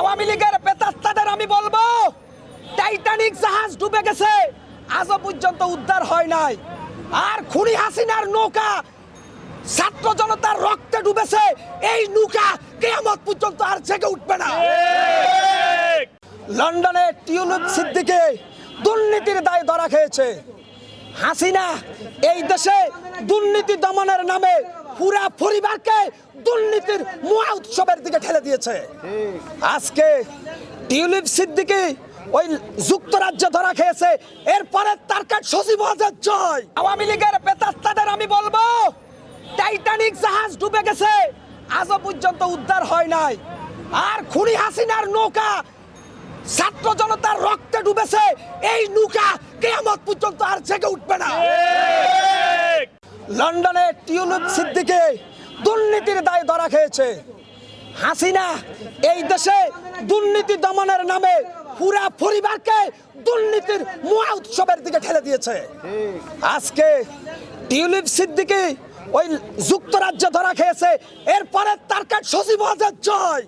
আওয়ামী লীগের পেতাত্তাদের আমি বলব টাইটানিক জাহাজ ডুবে গেছে। আজও পর্যন্ত উদ্ধার হয় নাই। আর খুনি হাসিনার নৌকা ছাত্র জনতার রক্তে ডুবেছে। এই নৌকা কেয়ামত পর্যন্ত আর জেগে উঠবে না। লন্ডনে টিউলিপ সিদ্দিকে দুর্নীতির দায় ধরা খেয়েছে। হাসিনা এই দেশে দুর্নীতি দমনের নামে পুরা পরিবারকে দুর্নীতির মহা উৎসবের দিকে ঠেলে দিয়েছে। আজকে টিউলিপ সিদ্দিকি ওই যুক্তরাজ্যে ধরা খেয়েছে, এরপরে তার কাঠ সজীব হাজার জয়। আওয়ামী লীগের পেতাত্তাদের আমি বলব, টাইটানিক জাহাজ ডুবে গেছে, আজও পর্যন্ত উদ্ধার হয় নাই। আর খুনি হাসিনার নৌকা ছাত্র জনতার রক্তে ডুবেছে। এই নৌকা কেয়ামত পর্যন্ত আর জেগে উঠবে না। লন্ডনে টিউলিপ সিদ্দিকে দুর্নীতির দায় ধরা খেয়েছে। হাসিনা এই দেশে দুর্নীতি দমনের নামে পুরা পরিবারকে দুর্নীতির মহা উৎসবের দিকে ঠেলে দিয়েছে। আজকে টিউলিপ সিদ্দিকি ওই যুক্তরাজ্যে ধরা খেয়েছে। এরপরে তার সজীব হাজার জয়।